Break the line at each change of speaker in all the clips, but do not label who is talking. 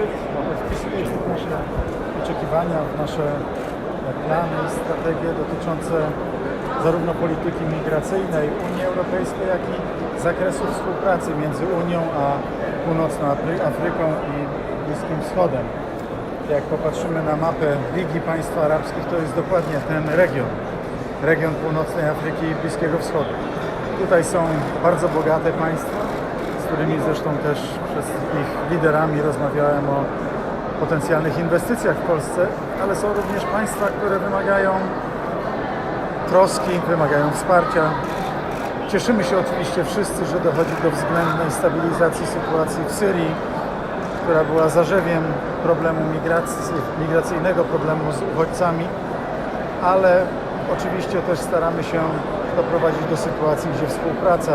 szczyt wpisuje się w nasze oczekiwania, w nasze plany strategie dotyczące zarówno polityki migracyjnej Unii Europejskiej, jak i zakresu współpracy między Unią a Północną Afry- Afryką i Bliskim Wschodem. Jak popatrzymy na mapę Ligi Państw Arabskich, to jest dokładnie ten region, region Północnej Afryki i Bliskiego Wschodu. Tutaj są bardzo bogate państwa, którymi zresztą też przez ich liderami rozmawiałem o potencjalnych inwestycjach w Polsce, ale są również państwa, które wymagają troski, wymagają wsparcia. Cieszymy się oczywiście wszyscy, że dochodzi do względnej stabilizacji sytuacji w Syrii, która była zarzewiem problemu migracji, migracyjnego, problemu z uchodźcami, ale oczywiście też staramy się doprowadzić do sytuacji, gdzie współpraca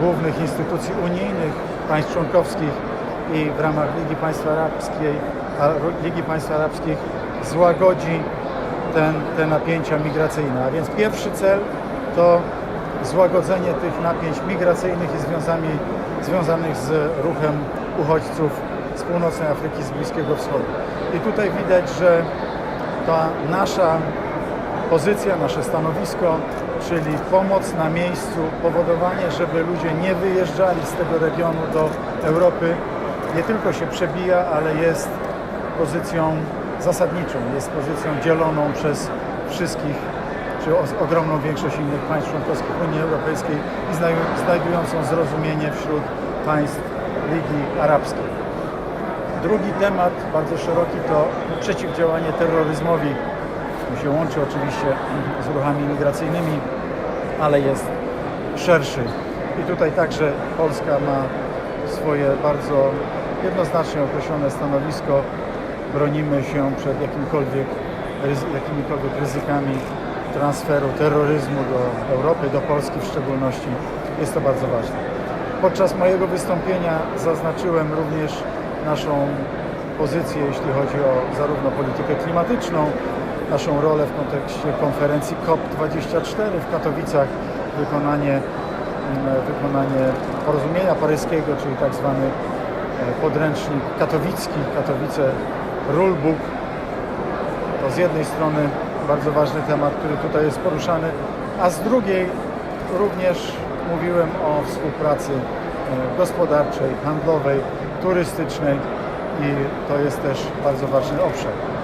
głównych instytucji unijnych, państw członkowskich i w ramach Ligi Państw, Arabskiej, Ligi Państw Arabskich złagodzi ten, te napięcia migracyjne. A więc pierwszy cel to złagodzenie tych napięć migracyjnych i związami, związanych z ruchem uchodźców z północnej Afryki, z Bliskiego Wschodu. I tutaj widać, że ta nasza pozycja, nasze stanowisko, czyli pomoc na miejscu, powodowanie, żeby ludzie nie wyjeżdżali z tego regionu do Europy, nie tylko się przebija, ale jest pozycją zasadniczą, jest pozycją dzieloną przez wszystkich, czy ogromną większość innych państw członkowskich Unii Europejskiej i znajdującą zrozumienie wśród państw Ligi Arabskiej. Drugi temat, bardzo szeroki, to przeciwdziałanie terroryzmowi. Się łączy oczywiście z ruchami migracyjnymi, ale jest szerszy. I tutaj także Polska ma swoje bardzo jednoznacznie określone stanowisko. Bronimy się przed jakimkolwiek, jakimikolwiek ryzykami transferu terroryzmu do Europy, do Polski w szczególności. Jest to bardzo ważne. Podczas mojego wystąpienia zaznaczyłem również naszą pozycję, jeśli chodzi o zarówno politykę klimatyczną, naszą rolę w kontekście konferencji COP24 w Katowicach, wykonanie, mm, wykonanie porozumienia paryskiego, czyli tak zwany e, podręcznik katowicki, Katowice Rulebook. To z jednej strony bardzo ważny temat, który tutaj jest poruszany, a z drugiej również mówiłem o współpracy e, gospodarczej, handlowej, turystycznej i to jest też bardzo ważny obszar.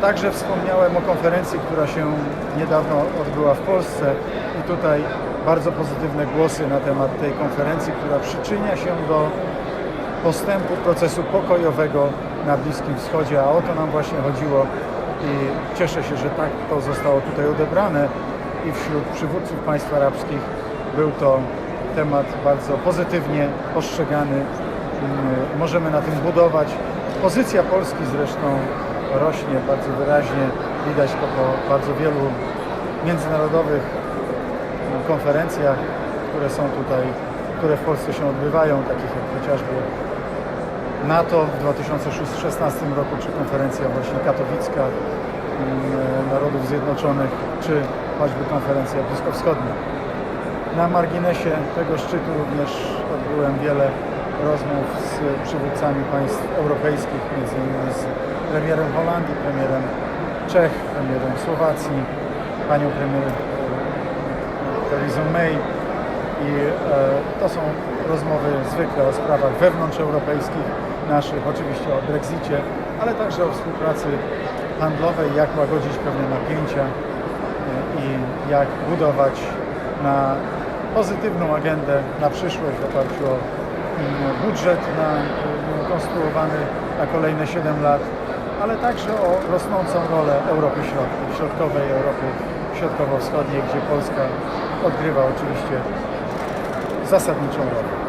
Także wspomniałem o konferencji, która się niedawno odbyła w Polsce i tutaj bardzo pozytywne głosy na temat tej konferencji, która przyczynia się do postępu procesu pokojowego na Bliskim Wschodzie, a o to nam właśnie chodziło i cieszę się, że tak to zostało tutaj odebrane i wśród przywódców państw arabskich był to temat bardzo pozytywnie postrzegany. Mm, Możemy na tym budować. Pozycja Polski zresztą rośnie bardzo wyraźnie. Widać to po bardzo wielu międzynarodowych mm, konferencjach, które są tutaj, które w Polsce się odbywają, takich jak chociażby NATO w 2016 roku, czy konferencja właśnie katowicka mm, Narodów Zjednoczonych, czy choćby konferencja bliskowschodnia. Na marginesie tego szczytu również odbyłem wiele rozmów z przywódcami państw europejskich, między innymi z premierem Holandii, premierem Czech, premierem Słowacji, panią premier e, Theresa May. I e, to są rozmowy zwykle o sprawach wewnątrzeuropejskich naszych, oczywiście o Brexicie, ale także o współpracy handlowej, jak łagodzić pewne napięcia e, i jak budować na pozytywną agendę na przyszłość w oparciu o mm, budżet na, y, konstruowany na kolejne 7 lat, ale także o rosnącą rolę Europy Środkowej, Środkowej Europy Środkowo-Wschodniej, gdzie Polska odgrywa oczywiście zasadniczą rolę.